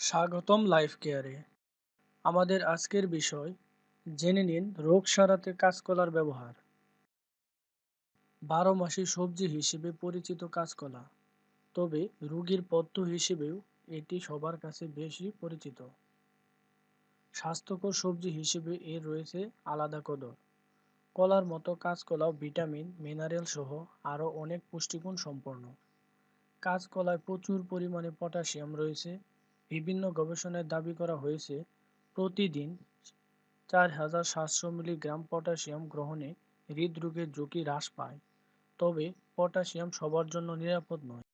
স্বাগতম লাইফ কেয়ারে আমাদের আজকের বিষয়, জেনে নিন রোগ সারাতে কাঁচকলার ব্যবহার। বারো মাসি সবজি হিসেবে পরিচিত কাঁচকলা, তবে রোগীর পথ্য হিসেবেও এটি সবার কাছে বেশি পরিচিত। স্বাস্থ্যকর সবজি হিসেবে এর রয়েছে আলাদা কদর। কলার মতো কাঁচকলাও ভিটামিন মিনারেল সহ আরও অনেক পুষ্টিগুণ সম্পন্ন। কাঁচকলায় প্রচুর পরিমাণে পটাশিয়াম রয়েছে বিভিন্ন গবেষণায় দাবি করা হয়েছে, প্রতিদিন চার হাজার সাতশো মিলিগ্রাম পটাশিয়াম গ্রহণে হৃদরোগের ঝুঁকি হ্রাস পায়। তবে পটাশিয়াম সবার জন্য নিরাপদ নয়।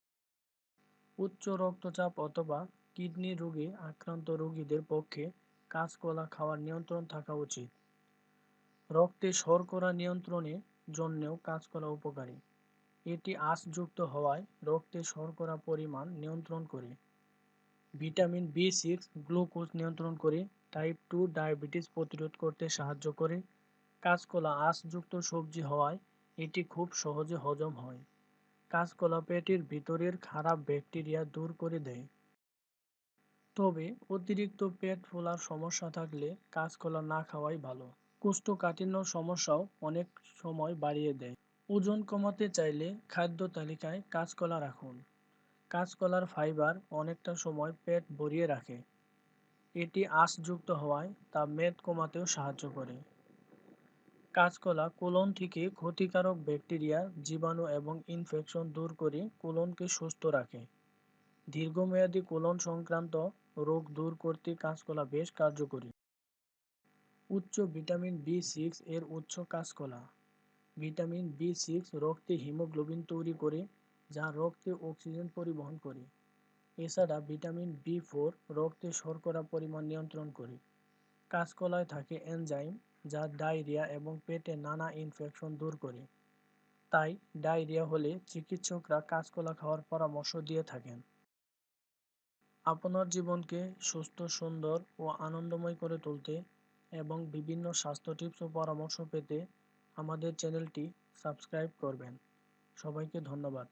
উচ্চ রক্তচাপ অথবা কিডনি রোগে আক্রান্ত রোগীদের পক্ষে কাঁচকলা খাওয়ার নিয়ন্ত্রণ থাকা উচিত। রক্তে শর্করা নিয়ন্ত্রণের জন্যও কাঁচকলা উপকারী। এটি আঁশযুক্ত হওয়ায় রক্তে শর্করা পরিমাণ নিয়ন্ত্রণ করে। ভিটামিন বি সিক্স গ্লুকোজ নিয়ন্ত্রণ করে টাইপ টু ডায়াবেটিস প্রতিরোধ করতে সাহায্য করে। কাঁচকলা আঁশযুক্ত সবজি হওয়ায় এটি খুব সহজে হজম হয়। কাঁচকলা পেটের ভিতরের খারাপ ব্যাকটেরিয়া দূর করে দেয়। তবে অতিরিক্ত পেট ফোলার সমস্যা থাকলে কাঁচকলা না খাওয়াই ভালো। কোষ্ঠকাঠিন্য সমস্যাও অনেক সময় বাড়িয়ে দেয়। ওজন কমাতে চাইলে খাদ্য তালিকায় কাঁচকলা রাখুন। কাঁচকলার ফাইবার অনেকটা সময় পেট ভরিয়ে রাখে। এটি আঁশযুক্ত হওয়ায় তা মেদ কমাতেও সাহায্য করে। কাঁচকলা কোলন থেকে ক্ষতিকারক ব্যাকটেরিয়া, জীবাণু এবং ইনফেকশন দূর করে কোলনকে সুস্থ রাখে। দীর্ঘমেয়াদী কোলন সংক্রান্ত রোগ দূর করতে কাঁচকলা বেশ কার্যকরী। উচ্চ ভিটামিন বি সিক্স এর উচ্চ কাঁচকলা। ভিটামিন বি সিক্স রক্তে হিমোগ্লোবিন তৈরি করে যা রক্তে অক্সিজেন পরিবহন করে। এছাড়া ভিটামিন বি ফোর রক্তে শর্করা পরিমাণ নিয়ন্ত্রণ করে। কাঁচকলায় থাকে এনজাইম যা ডায়রিয়া এবং পেটে নানা ইনফেকশন দূর করে। তাই ডায়রিয়া হলে চিকিৎসকরা কাঁচকলা খাওয়ার পরামর্শ দিয়ে থাকেন। আপনার জীবনকে সুস্থ, সুন্দর ও আনন্দময় করে তুলতে এবং বিভিন্ন স্বাস্থ্য টিপস ও পরামর্শ পেতে আমাদের চ্যানেলটি সাবস্ক্রাইব করবেন। সবাইকে ধন্যবাদ।